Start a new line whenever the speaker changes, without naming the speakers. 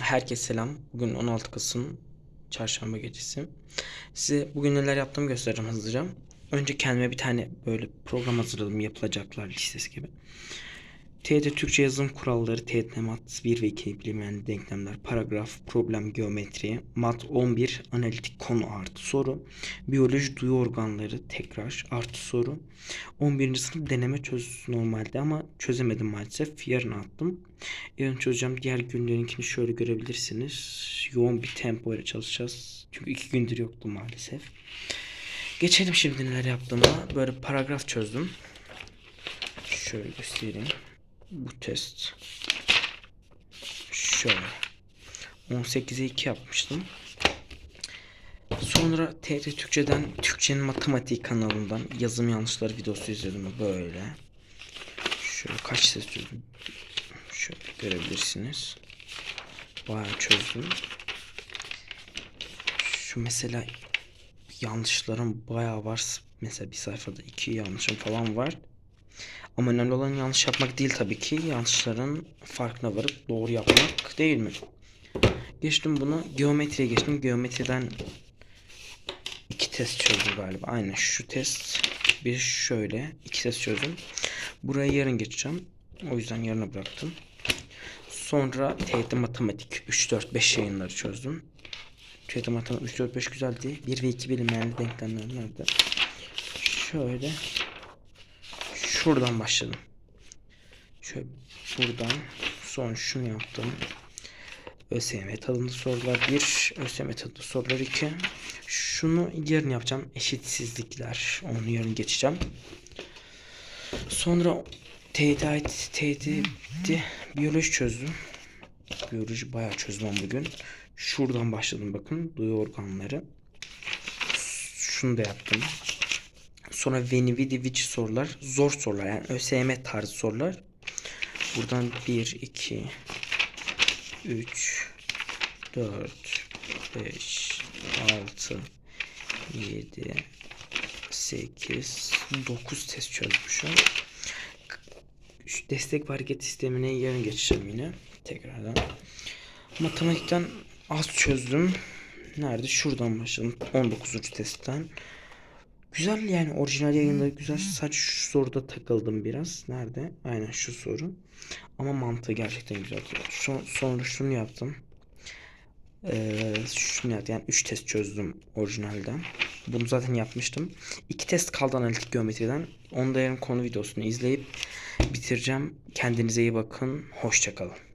Herkese selam. Bugün 16 Kasım Çarşamba gecesi. Size bugün neler yaptığımı göstereceğim hızlıca. Önce kendime bir tane böyle program hazırladım yapılacaklar listesi gibi. TYT Türkçe yazım kuralları, TYT Mat 1 ve 2 bilinmeyen denklemler, paragraf, problem, geometri, mat 11, analitik konu artı soru, biyoloji duyu organları tekrar artı soru. 11. sınıf deneme çöz normalde ama çözemedim maalesef. Yarın attım. Yarın çözeceğim. Diğer günlerinkini şöyle görebilirsiniz. Yoğun bir tempo ile çalışacağız. Çünkü iki gündür yoktu maalesef. Geçelim şimdi neler yaptığıma. Böyle paragraf çözdüm. Şöyle göstereyim. Bu test. Şöyle. 18'e 2 yapmıştım. Sonra TRT Türkçe'den Türkçenin Matematik kanalından yazım yanlışları videosu izledim böyle. Şöyle kaç ses çözdüm. Şöyle görebilirsiniz. Bayağı çözdüm. Şu mesela yanlışlarım bayağı var. Mesela bir sayfada iki yanlışım falan var. Ama önemli olan yanlış yapmak değil tabii ki. Yanlışların farkına varıp doğru yapmak değil mi? Geçtim bunu. Geometriye geçtim. Geometriden iki test çözdüm galiba. Aynen şu test. Bir şöyle. iki test çözdüm. Buraya yarın geçeceğim. O yüzden yarına bıraktım. Sonra TYT Matematik 3, 4, 5 yayınları çözdüm. TYT Matematik 3, 4, 5 güzeldi. 1 ve 2 bilinmeyen denklemler nerede? Şöyle. Şuradan başladım. Şöyle buradan. Sonra şunu yaptım. ÖSYM tadında sorular 1, ÖSYM tadında sorular 2. Şunu yarın yapacağım. Eşitsizlikler. Onu yarın geçeceğim. Sonra TYT bitti. Biyoloji çözdüm. Biyoloji bayağı çözdüm bugün. Şuradan başladım bakın. Duyu organları. Şunu da yaptım. Sonra Veni Vidi Vici sorular. Zor sorular yani ÖSYM tarzı sorular. Buradan 1, 2, 3, 4, 5, 6, 7, 8, 9 test çözmüşüm. Şu destek ve hareket sistemine yarın geçeceğim yine. Tekrardan. Matematikten az çözdüm. Nerede? Şuradan başladım. 19. testten. Güzel yani orijinal yayınları güzel. Sadece şu soruda takıldım biraz. Nerede? Aynen şu soru. Ama mantığı gerçekten güzel. Son, sonra şunu yaptım. Ee, şunu yaptım. Yani 3 test çözdüm orijinalden. Bunu zaten yapmıştım. 2 test kaldı analitik geometriden. Onu da yarın konu videosunu izleyip bitireceğim. Kendinize iyi bakın. Hoşçakalın.